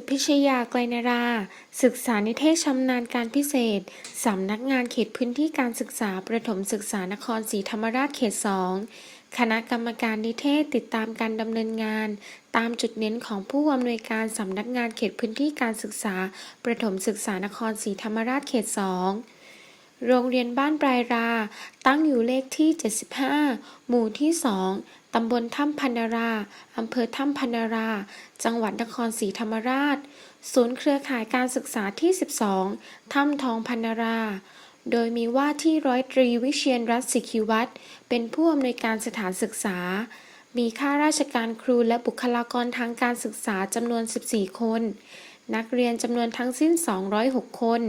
สุพิชยาไกลนารา ศึกษานิเทศชำนาญการพิเศษ สำนักงานเขตพื้นที่การศึกษาประถมศึกษานครศรีธรรมราชเขต 2 คณะกรรมการนิเทศติดตามการดำเนินงาน ตามจุดเน้นของผู้อำนวยการสำนักงานเขตพื้นที่การศึกษา ประถมศึกษานครศรีธรรมราชเขต 2 โรงเรียนบ้านปลายรา ตั้งอยู่เลขที่ 75 หมู่ที่ 2 ตำบลถ้ำพันนารา อำเภอถ้ำพันนารา จังหวัดนครศรีธรรมราช ศูนย์เครือข่ายการศึกษาที่ 12 ถ้ำทองพันนารา โดยมีว่าที่ร้อยตรีวิเชียนรัตน์สิกิวัตรเป็นผู้อำนวยการสถานศึกษา มีข้าราชการครูและบุคลากรทางการศึกษาจำนวน 14 คน นักเรียนจำนวนทั้งสิ้น 206 คน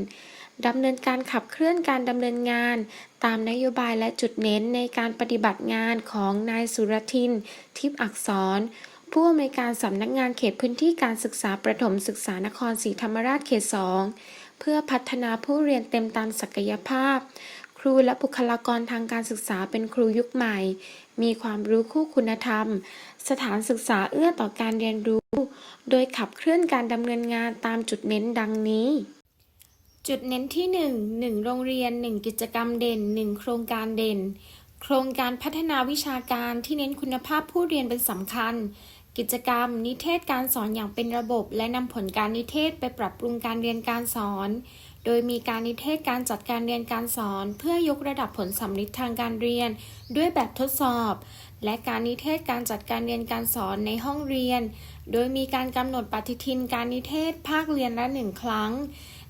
ดำเนินการขับเคลื่อนการดำเนินงาน ตามนโยบายและจุดเน้นในการปฏิบัติงานของนายสุรทิน ทิพย์อักษร ผู้อำนวยการสำนักงานเขตพื้นที่การศึกษาประถมศึกษานครศรีธรรมราชเขต 2 เพื่อพัฒนาผู้เรียนเต็มตามศักยภาพ ครูและบุคลากรทางการศึกษาเป็นครูยุคใหม่ มีความรู้คู่คุณธรรม สถานศึกษาเอื้อต่อการเรียนรู้ โดยขับเคลื่อนการดำเนินงานตามจุดเน้นดังนี้ จุดเน้นที่ 1 1 โรงเรียน 1 กิจกรรมเด่น 1 โครงการเด่น โครงการพัฒนาวิชาการที่เน้นคุณภาพผู้เรียนเป็นสำคัญ กิจกรรม นิเทศการสอนอย่างเป็นระบบ และนำผลการนิเทศไปปรับปรุงการเรียนการสอน โดยมีการนิเทศการจัดการเรียนการสอน เพื่อยกระดับผลสำลิดทางการเรียน ด้วยแบบทดสอบ และการนิเทศการจัดการเรียนการสอนในห้องเรียน โดยมีการกำหนดปฏิทินการนิเทศภาคเรียนละหนึ่งครั้ง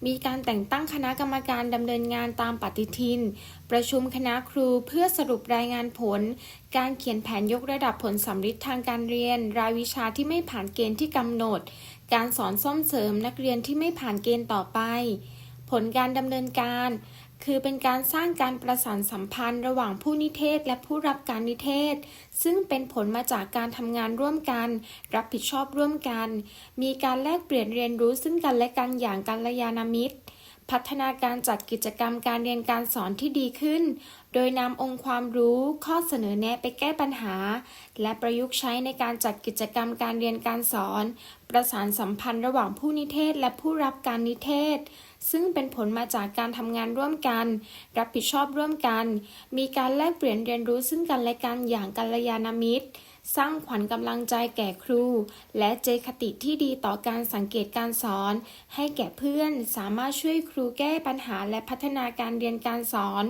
มีการแต่งตั้งคณะกรรมการดำเนินงานตามปฏิทิน ประชุมคณะครูเพื่อสรุปรายงานผล การเขียนแผนยกระดับผลสำลิดทางการเรียน รายวิชาที่ไม่ผ่านเกณฑ์ที่กำหนด การสอนซ่อมเสริมนักเรียนที่ไม่ผ่านเกณฑ์ต่อไป ผลการดำเนินการ คือเป็นการสร้างการประสานสัมพันธ์ระหว่างผู้นิเทศและผู้รับการนิเทศ ซึ่งเป็นผลมาจากการทำงานร่วมกัน รับผิดชอบร่วมกัน มีการแลกเปลี่ยนเรียนรู้ซึ่งกันและกันอย่างกัลยาณมิตร พัฒนาการจัดกิจกรรมการเรียนการสอนที่ดีขึ้น โดยนำองค์ความรู้ ข้อเสนอแนะไปแก้ปัญหา และประยุกต์ใช้ในการจัดกิจกรรมการเรียนการสอน ประสานสัมพันธ์ระหว่างผู้นิเทศและผู้รับการนิเทศ ซึ่งเป็นผลมาจากการทำงานร่วมกัน รับผิดชอบร่วมกัน มีการแลกเปลี่ยนเรียนรู้ซึ่งกันและกันอย่างกัลยาณมิตร สร้างขวัญกำลังใจแก่ครู และเจคติที่ดีต่อการสังเกตการสอน ให้แก่เพื่อนสามารถช่วยครูแก้ปัญหาและพัฒนาการเรียนการสอน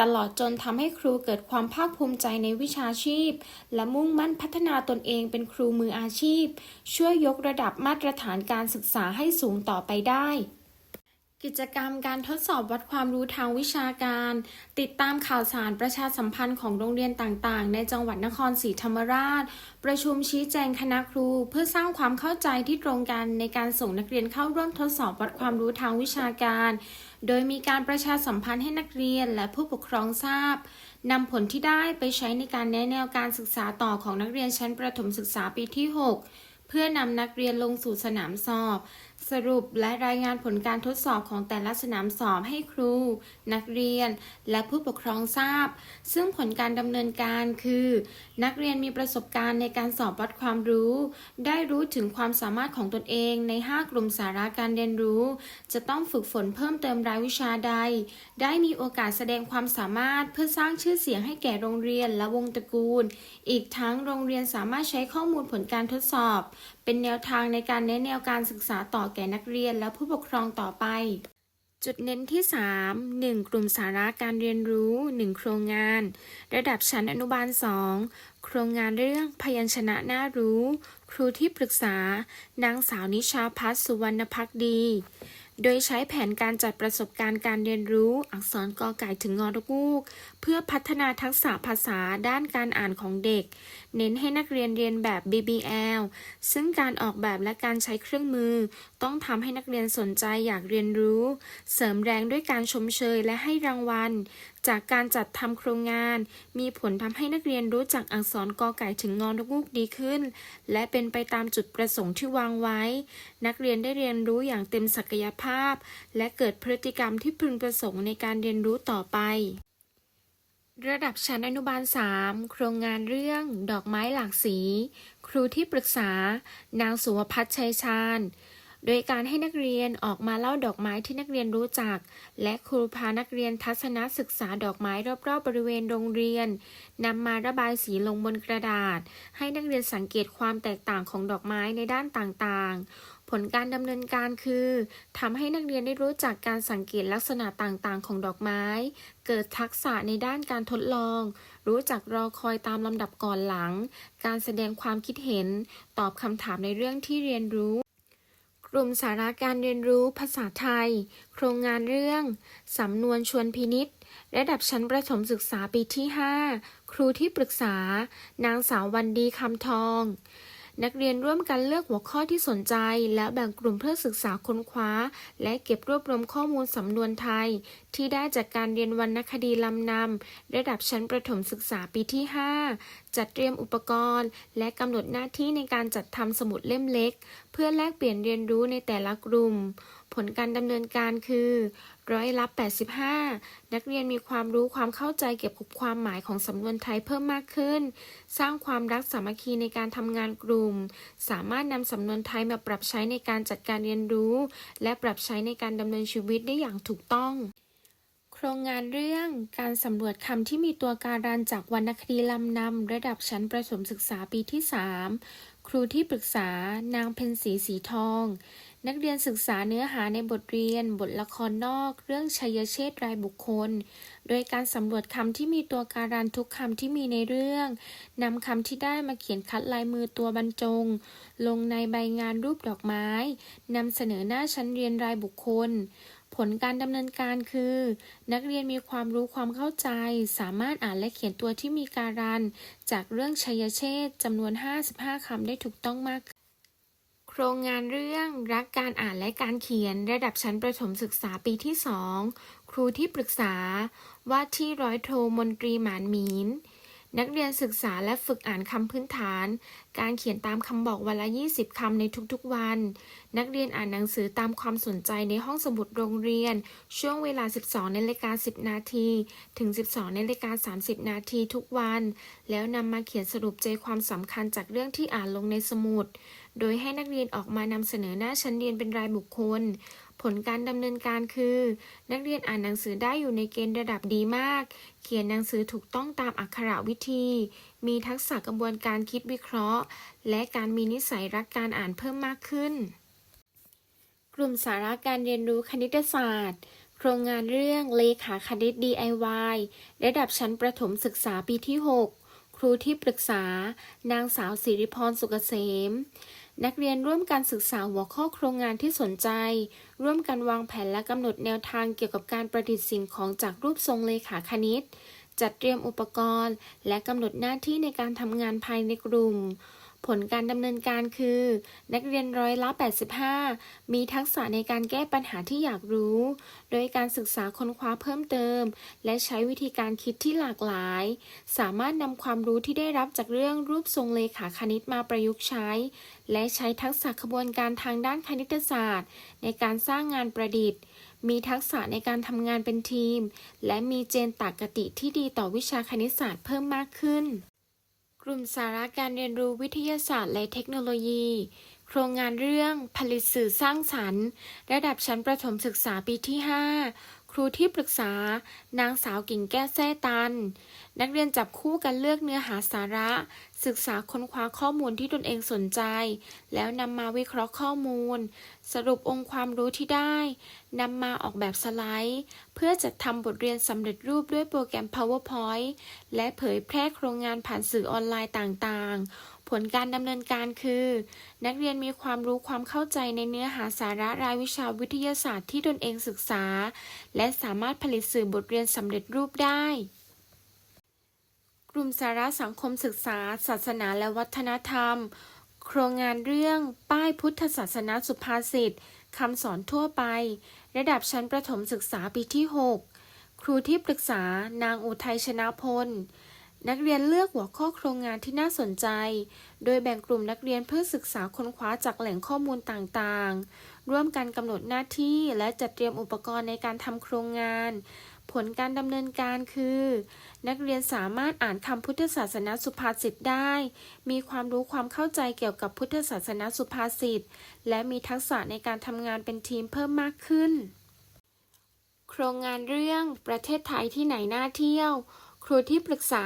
ตลอดจนทำให้ครูเกิดความภาคภูมิใจในวิชาชีพ และมุ่งมั่นพัฒนาตนเองเป็นครูมืออาชีพ ช่วยยกระดับมาตรฐานการศึกษาให้สูงต่อไปได้ กิจกรรมการทดสอบวัดความรู้ทางวิชาการ ติดตามข่าวสารประชาสัมพันธ์ของโรงเรียนต่างๆ ในจังหวัดนครศรีธรรมราช ประชุมชี้แจงคณะครู เพื่อสร้างความเข้าใจที่ตรงกันในการส่งนักเรียนเข้าร่วมทดสอบวัดความรู้ทางวิชาการ โดยมีการประชาสัมพันธ์ให้นักเรียนและผู้ปกครองทราบนำผลที่ได้ไปใช้ในการแนะแนวการศึกษาต่อของนักเรียนชั้นประถมศึกษาปีที่ 6 เพื่อนำนักเรียนลงสู่สนามสอบ สรุปและรายงานผลการทดสอบของแต่ละสนามสอบให้ครู นักเรียน และผู้ปกครองทราบ ซึ่งผลการดำเนินการคือ นักเรียนมีประสบการณ์ในการสอบวัดความรู้ ได้รู้ถึงความสามารถของตนเองใน 5 กลุ่มสาระการเรียนรู้ จะต้องฝึกฝนเพิ่มเติมรายวิชาใด ได้มีโอกาสแสดงความสามารถเพื่อสร้างชื่อเสียงให้แก่โรงเรียนและวงตระกูล อีกทั้งโรงเรียนสามารถใช้ข้อมูลผลการทดสอบเป็นแนวทางในการแนะแนวการศึกษาต่อแก่นักเรียนและผู้ปกครองต่อไป จุดเน้นที่ 3 1 กลุ่มสาระการเรียนรู้ 1 โครงงาน ระดับชั้นอนุบาล 2 โครงงานเรื่องพยัญชนะน่ารู้ ครูที่ปรึกษา นางสาวนิชาพัฒสุวรรณพักดี โดยใช้แผนการจัดประสบการณ์การเรียนรู้ อักษรกอไก่ถึงงอทูก เพื่อพัฒนาทักษะภาษาด้านการอ่านของเด็ก เน้นให้นักเรียนเรียนแบบ BBL ซึ่งการออกแบบและการใช้เครื่องมือ ต้องทำให้นักเรียนสนใจอยากเรียนรู้ เสริมแรงด้วยการชมเชยและให้รางวัล จากการจัดทำโครงงาน มีผลทำให้นักเรียนรู้จักอักษรกอไก่ถึงงอนทูกดีขึ้น และเป็นไปตามจุดประสงค์ที่วางไว้ นักเรียนได้เรียนรู้อย่างเต็มศักยภาพ และเกิดพฤติกรรมที่พึงประสงค์ในการเรียนรู้ต่อไป ระดับชั้นอนุบาล 3 โครงงานเรื่อง ดอกไม้หลากสี ครูที่ปรึกษา นางสุวพัฒน์ชัยชาญ โดยการให้นักเรียนออกมาเล่าดอกไม้ที่นักเรียนรู้จัก และครูพานักเรียนทัศนศึกษาดอกไม้รอบๆบริเวณโรงเรียนนำมาระบายสีลงบนกระดาษ ให้นักเรียนสังเกตความแตกต่างของดอกไม้ในด้านต่างๆ ผลการดำเนินการคือทำให้นักเรียนได้รู้จักการสังเกตลักษณะต่างๆ ของดอกไม้ เกิดทักษะในด้านการทดลอง รู้จักรอคอยตามลำดับก่อนหลัง การแสดงความคิดเห็น ตอบคำถามในเรื่องที่เรียนรู้กลุ่มสาระการเรียนรู้ภาษาไทย โครงงานเรื่อง สำนวนชวนพินิษระดับชั้นประถมศึกษาปีที่ 5 ครูที่ปรึกษา นางสาววันดีคำทอง นักเรียนร่วมกันเลือกหัวข้อที่สนใจ และแบ่งกลุ่มเพื่อศึกษาค้นคว้า และเก็บรวบรวมข้อมูลสำนวนไทย ที่ได้จากการเรียนวรรณคดีลำนำระดับชั้นประถมศึกษาปีที่ 5 จัดเตรียมอุปกรณ์ และกำหนดหน้าที่ในการจัดทำสมุดเล่มเล็ก เพื่อแลกเปลี่ยนเรียนรู้ในแต่ละกลุ่ม ผลการดำเนินการคือร้อยละ85 นักเรียนมีความรู้ความเข้าใจเกี่ยวกับความหมายของสำนวนไทยเพิ่มมากขึ้น สร้างความรักสามัคคีในการทำงานกลุ่ม สามารถนำสำนวนไทยมาปรับใช้ในการจัดการเรียนรู้ และปรับใช้ในการดำเนินชีวิตได้อย่างถูกต้อง รงงานเรื่องการสำรวจคำที่มีตัวการันจากวรรณคดีลำนำระดับชั้นประถมศึกษาปีที่ 3 ครูที่ปรึกษานางเพ็ญศรีสีทอง นักเรียนศึกษาเนื้อหาในบทเรียน บทละครนอก เรื่องชัยเชษรายบุคคล โดยการสำรวจคำที่มีตัวการันทุกคำที่มีในเรื่องนำคำที่ได้มาเขียนคัดลายมือตัวบรรจง ลงในใบงานรูปดอกไม้นำเสนอหน้าชั้นเรียนรายบุคคล ผลการดำเนินการคือ นักเรียนมีความรู้ความเข้าใจ สามารถอ่านและเขียนตัวที่มีการัน จากเรื่องชัยเชษจำนวน 55คำได้ถูกต้องมาก โครงงานเรื่องรักการอ่านและการเขียนระดับชั้นประถมศึกษาปีที่ 2 ครูที่ปรึกษา ว่าที่ร้อยโทมนตรีหมานหมีน นักเรียนศึกษาและฝึกอ่านคำพื้นฐาน การเขียนตามคำบอกวันละ 20 คำในทุกๆวัน นักเรียนอ่านหนังสือตามความสนใจในห้องสมุดโรงเรียน ช่วงเวลา 12นาฬิกา10 นาที ถึง 12นาฬิกา30 นาทีทุกวัน แล้วนำมาเขียนสรุปใจความสำคัญจากเรื่องที่อ่านลงในสมุด โดยให้นักเรียนออกมานำเสนอหน้าชั้นเรียนเป็นรายบุคคลผลการดำเนินการคือ นักเรียนอ่านหนังสือได้อยู่ในเกณฑ์ระดับดีมาก เขียนหนังสือถูกต้องตามอักขระวิธี มีทักษะกระบวนการคิดวิเคราะห์ และการมีนิสัยรักการอ่านเพิ่มมากขึ้น กลุ่มสาระการเรียนรู้คณิตศาสตร์ โครงงานเรื่องเลขาคณิต DIY ระดับชั้นประถมศึกษาปีที่ 6 ครูที่ปรึกษา นางสาวสิริพรสุกเกษม นักเรียนร่วมการศึกษาหัวข้อโครงงานที่สนใจ ร่วมกันวางแผนและกำหนดแนวทางเกี่ยวกับการประดิษฐ์สิ่งของจากรูปทรงเลขาคณิต จัดเตรียมอุปกรณ์ และกำหนดหน้าที่ในการทำงานภายในกลุ่ม ผลการดำเนินการคือ นักเรียนร้อยละ 85 มีทักษะในการแก้ปัญหาที่อยากรู้ โดยการศึกษาค้นคว้าเพิ่มเติม และใช้วิธีการคิดที่หลากหลาย สามารถนำความรู้ที่ได้รับจากเรื่องรูปทรงเลขาคณิตมาประยุกต์ใช้ และใช้ทักษะขบวนการทางด้านคณิตศาสตร์ ในการสร้างงานประดิษฐ์ มีทักษะในการทำงานเป็นทีม และมีเจนตากติที่ดีต่อวิชาคณิตศาสตร์เพิ่มมากขึ้น กลุ่มสาระการเรียนรู้วิทยาศาสตร์และเทคโนโลยี โครงงานเรื่องผลิตสื่อสร้างสรรค์ ระดับชั้นประถมศึกษาปีที่ 5 ครูที่ปรึกษา นางสาวกิ่งแก้วแซ่ตัน นักเรียนจับคู่กันเลือกเนื้อหาสาระ ศึกษาค้นคว้าข้อมูลที่ตนเองสนใจ แล้วนำมาวิเคราะห์ข้อมูล สรุปองค์ความรู้ที่ได้นำมาออกแบบสไลด์ เพื่อจัดทำบทเรียนสำเร็จรูปด้วยโปรแกรม PowerPoint และเผยแพร่โครงงานผ่านสื่อออนไลน์ต่างๆ ผลการดำเนินการคือ นักเรียนมีความรู้ความเข้าใจในเนื้อหาสาระรายวิชาวิทยาศาสตร์ที่ตนเองศึกษา และสามารถผลิตสื่อบทเรียนสำเร็จรูปได้ กลุ่มสาระสังคมศึกษา ศาสนาและวัฒนธรรม โครงงานเรื่อง ป้ายพุทธศาสนาสุภาษิตคำสอนทั่วไป ระดับชั้นประถมศึกษาปีที่ 6 ครูที่ปรึกษานางอุทัยชนะพล นักเรียนเลือกหัวข้อโครงงานที่น่าสนใจ โดยแบ่งกลุ่มนักเรียนเพื่อศึกษาค้นคว้าจากแหล่งข้อมูลต่างๆ ร่วมกันกำหนดหน้าที่และจัดเตรียมอุปกรณ์ในการทำโครงงาน ผลการดำเนินการคือ นักเรียนสามารถอ่านคำพุทธศาสนาสุภาษิตได้ มีความรู้ความเข้าใจเกี่ยวกับพุทธศาสนาสุภาษิต และมีทักษะในการทำงานเป็นทีมเพิ่มมากขึ้น โครงงานเรื่องประเทศไทยที่ไหนน่าเที่ยว ครูที่ปรึกษา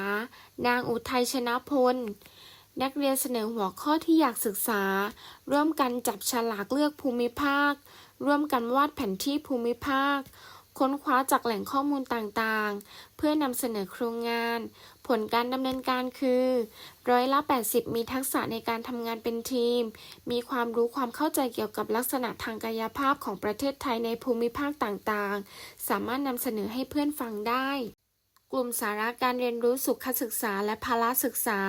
นางอุทัยชนะพล นักเรียนเสนอหัวข้อที่อยากศึกษา ร่วมกันจับฉลากเลือกภูมิภาค ร่วมกันวาดแผนที่ภูมิภาค ค้นคว้าจากแหล่งข้อมูลต่างๆ เพื่อนำเสนอโครงงาน ผลการดำเนินการคือ ร้อยละ 80 มีทักษะในการทำงานเป็นทีม มีความรู้ความเข้าใจเกี่ยวกับลักษณะทางกายภาพของประเทศไทยในภูมิภาคต่างๆ สามารถนำเสนอให้เพื่อนฟังได้ กลุ่มสาระการเรียนรู้สุขศึกษาและพละศึกษา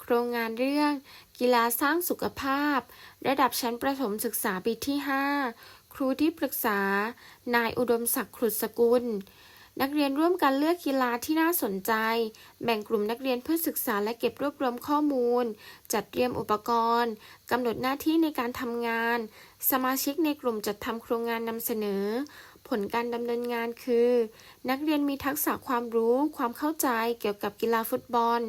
โครงงานเรื่อง กีฬาสร้างสุขภาพ ระดับชั้นประถมศึกษาปีที่ 5 ครูที่ปรึกษา นายอุดมศักดิ์ขุดสกุล นักเรียนร่วมกันเลือกกีฬาที่น่าสนใจ แบ่งกลุ่มนักเรียนเพื่อศึกษาและเก็บรวบรวมข้อมูล จัดเตรียมอุปกรณ์กำหนดหน้าที่ในการทำงาน สมาชิกในกลุ่มจัดทำโครงงานนำเสนอ ผลการดำเนินงานคือ นักเรียนมีทักษะความรู้ ความเข้าใจเกี่ยวกับกีฬาฟุตบอล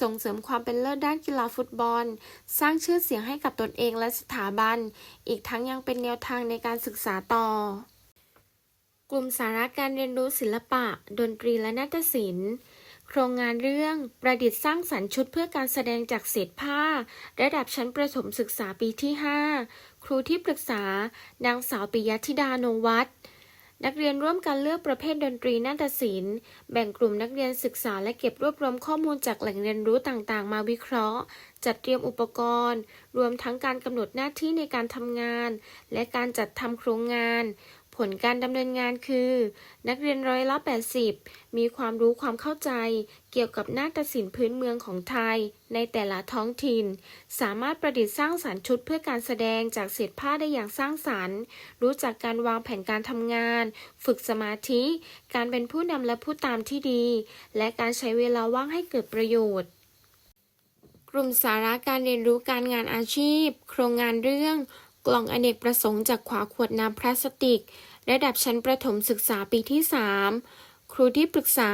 ส่งเสริมความเป็นเลิศด้านกีฬาฟุตบอล สร้างชื่อเสียงให้กับตนเองและสถาบัน อีกทั้งยังเป็นแนวทางในการศึกษาต่อ กลุ่มสาระการเรียนรู้ศิลปะ ดนตรีและนาฏศิลป์โครงงานเรื่องประดิษฐ์สร้างสรรค์ชุดเพื่อการแสดงจากเศษผ้า ระดับชั้นประถมศึกษาปีที่ 5 ครูที่ปรึกษา นางสาวปิยธิดาโนวัฒน์ นักเรียนร่วมกันเลือกประเภทดนตรีนาฏศิลป์ แบ่งกลุ่มนักเรียนศึกษาและเก็บรวบรวมข้อมูลจากแหล่งเรียนรู้ต่างๆ มาวิเคราะห์ จัดเตรียมอุปกรณ์ รวมทั้งการกำหนดหน้าที่ในการทำงาน และการจัดทำโครงงาน ผลการดำเนินงานคือ นักเรียนร้อยละ 80 มีความรู้ความเข้าใจ เกี่ยวกับนาฏศิลป์พื้นเมืองของไทย ในแต่ละท้องถิ่น สามารถประดิษฐ์สร้างสรรค์ชุดเพื่อการแสดงจากเศษผ้าได้อย่างสร้างสรรค์ รู้จักการวางแผนการทำงาน ฝึกสมาธิ การเป็นผู้นำและผู้ตามที่ดี และการใช้เวลาว่างให้เกิดประโยชน์กลุ่มสาระการเรียนรู้การงานอาชีพ โครงงานเรื่อง กล่องอเนกประสงค์จากขวาขวดน้ำพลาสติก ระดับชั้นประถมศึกษาปีที่ 3 ครูที่ปรึกษา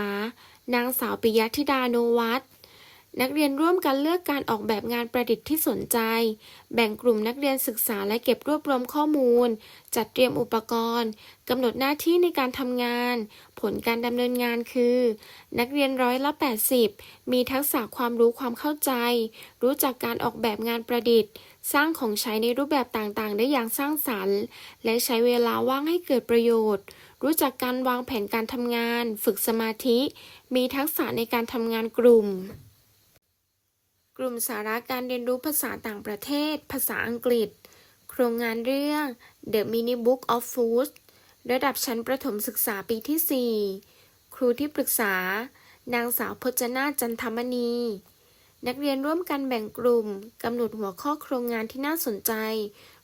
นางสาวปิยธิดาโนวัฒน์นักเรียนร่วมกันเลือกการออกแบบงานประดิษฐ์ที่สนใจ แบ่งกลุ่มนักเรียนศึกษาและเก็บรวบรวมข้อมูล จัดเตรียมอุปกรณ์กำหนดหน้าที่ในการทำงาน ผลการดำเนินงานคือ นักเรียนร้อยละ 80 มีทักษะความรู้ความเข้าใจ รู้จักการออกแบบงานประดิษฐ์ สร้างของใช้ในรูปแบบต่างๆ ได้อย่างสร้างสรรค์ และใช้เวลาว่างให้เกิดประโยชน์ รู้จักการวางแผนการทำงาน ฝึกสมาธิ มีทักษะในการทำงานกลุ่ม กลุ่มสาระการเรียนรู้ภาษาต่างประเทศ ภาษาอังกฤษ โครงงานเรื่อง The Mini Book of Food ระดับชั้นประถมศึกษาปีที่ 4 ครูที่ปรึกษา นางสาวพจนาจันทมณี นักเรียนร่วมกันแบ่งกลุ่มกำหนดหัวข้อโครงงานที่น่าสนใจ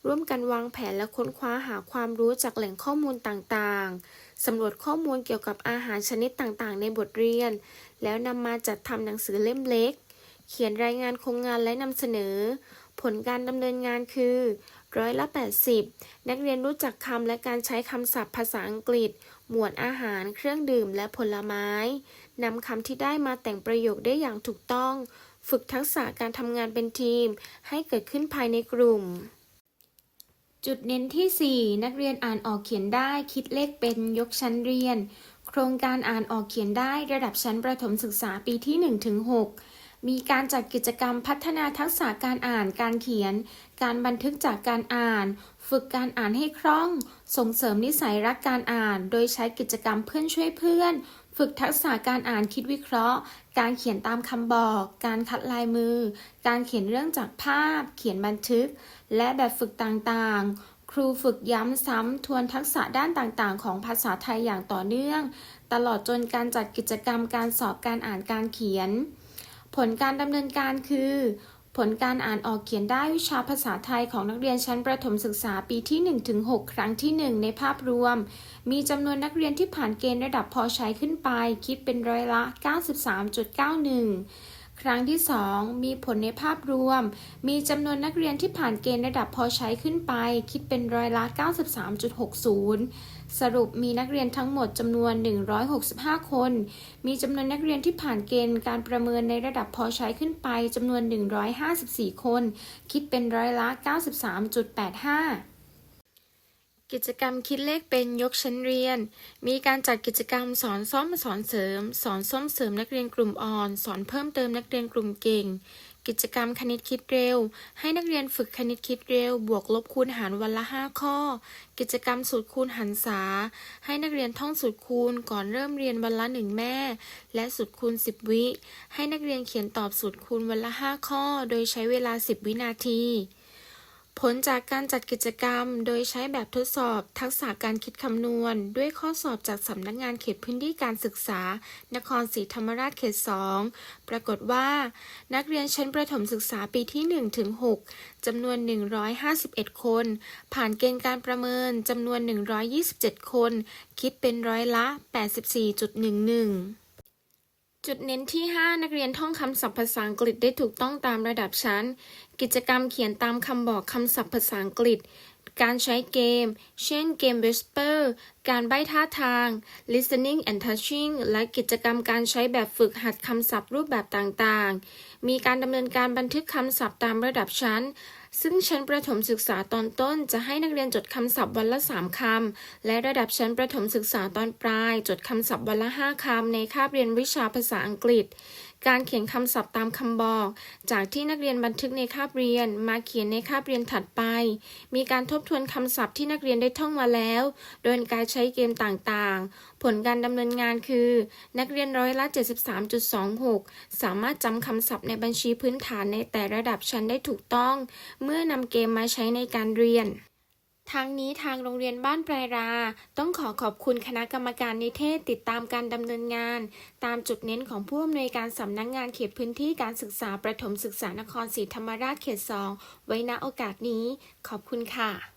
ร่วมกันวางแผนและค้นคว้าหาความรู้จากแหล่งข้อมูลต่างๆสำรวจข้อมูลเกี่ยวกับอาหารชนิดต่างๆ ในบทเรียน แล้วนำมาจัดทำหนังสือเล่มเล็ก เขียนรายงานโครงงานและนำเสนอ ผลการดำเนินงานคือร้อยละ80 นักเรียนรู้จักคำและการใช้คำศัพท์ภาษาอังกฤษ หมวดอาหาร เครื่องดื่ม และผลไม้ นำคำที่ได้มาแต่งประโยคได้อย่างถูกต้อง ฝึกทักษะการทำงานเป็นทีม ให้เกิดขึ้นภายในกลุ่ม จุดเน้นที่ 4 นักเรียนอ่านออกเขียนได้คิดเลขเป็นยกชั้นเรียน โครงการอ่านออกเขียนได้ระดับชั้นประถมศึกษาปีที่ 1-6 มีการจัดกิจกรรมพัฒนาทักษะการอ่านการเขียน การบันทึกจากการอ่าน ฝึกการอ่านให้คล่อง ส่งเสริมนิสัยรักการอ่าน โดยใช้กิจกรรมเพื่อนช่วยเพื่อน ฝึกทักษะการอ่านคิดวิเคราะห์ การเขียนตามคำบอก การคัดลายมือ การเขียนเรื่องจากภาพ เขียนบันทึก และแบบฝึกต่างๆ ครูฝึกย้ำซ้ำทวนทักษะด้านต่างๆ ของภาษาไทยอย่างต่อเนื่อง ตลอดจนการจัดกิจกรรมการสอบการอ่านการเขียน ผลการดำเนินการคือ ผลการอ่านออกเขียนได้วิชาภาษาไทยของนักเรียนชั้นประถมศึกษาปีที่ 1-6 ครั้งที่ 1 ในภาพรวม มีจำนวนนักเรียนที่ผ่านเกณฑ์ระดับพอใช้ขึ้นไป คิดเป็นร้อยละ 93.91 ครั้งที่ 2 มีผลในภาพรวม มีจำนวนนักเรียนที่ผ่านเกณฑ์ระดับพอใช้ขึ้นไป คิดเป็นร้อยละ 93.60 สรุปมีนักเรียนทั้งหมดจำนวน 165 คน มีจำนวนนักเรียนที่ผ่านเกณฑ์การประเมินในระดับพอใช้ขึ้นไปจำนวน 154 คน คิดเป็นร้อยละ 93.85 กิจกรรมคิดเลขเป็นยกชั้นเรียน มีการจัดกิจกรรมสอนซ่อมสอนเสริม สอนส้มเสริมนักเรียนกลุ่มอ่อน สอนเพิ่มเติมนักเรียนกลุ่มเก่ง กิจกรรมคณิตคิดเร็ว ให้นักเรียนฝึกคณิตคิดเร็ว บวกลบคูณหารวันละ 5 ข้อ กิจกรรมสูตรคูณหันษา ให้นักเรียนท่องสูตรคูณก่อนเริ่มเรียนวันละหนึ่งแม่ และสูตรคูณ 10 วิ ให้นักเรียนเขียนตอบสูตรคูณวันละ 5 ข้อ โดยใช้เวลา 10 วินาที ผลจากการจัดกิจกรรม โดยใช้แบบทดสอบทักษะการคิดคำนวณ ด้วยข้อสอบจากสำนักงานเขตพื้นที่การศึกษา นครศรีธรรมราชเขต 2 ปรากฏว่า นักเรียนชั้นประถมศึกษาปีที่1ถึง6จำนวน 151 คน ผ่านเกณฑ์การประเมินจำนวน 127 คน คิดเป็นร้อยละ 84.11 จุดเน้นที่ 5 นักเรียนท่องคำศัพท์ภาษาอังกฤษได้ถูกต้องตามระดับชั้น กิจกรรมเขียนตามคำบอกคำศัพท์ภาษาอังกฤษ การใช้เกม เช่นเกม Whisper การใบ้ท่าทาง Listening and Touching และกิจกรรมการใช้แบบฝึกหัดคำศัพท์รูปแบบต่างๆ มีการดำเนินการบันทึกคำศัพท์ตามระดับชั้น ซึ่งชั้นประถมศึกษาตอนต้นจะให้นักเรียนจดคำศัพท์วันละ 3 คำ และระดับชั้นประถมศึกษาตอนปลาย จดคำศัพท์วันละ 5 คำ ในคาบเรียนวิชาภาษาอังกฤษ การเขียนคำศัพท์ตามคำบอก จากที่นักเรียนบันทึกในคาบเรียน มาเขียนในคาบเรียนถัดไป มีการทบทวนคำศัพท์ที่นักเรียนได้ท่องมาแล้ว โดยการใช้เกมต่างๆ ผลการดำเนินงานคือ นักเรียนร้อยละ 73.26 สามารถจำคำศัพท์ในบัญชีพื้นฐานในแต่ระดับชั้นได้ถูกต้อง เมื่อนำเกมมาใช้ในการเรียน ทางนี้ทางโรงเรียนบ้านปลายรา ต้องขอขอบคุณคณะกรรมการนิเทศติดตามการดำเนินงาน ตามจุดเน้นของผู้อำนวยการสำนักงงานเขตพื้นที่การศึกษาประถมศึกษานครศรีธรรมราชเขต 2 ไว้ณโอกาสนี้ ขอบคุณค่ะ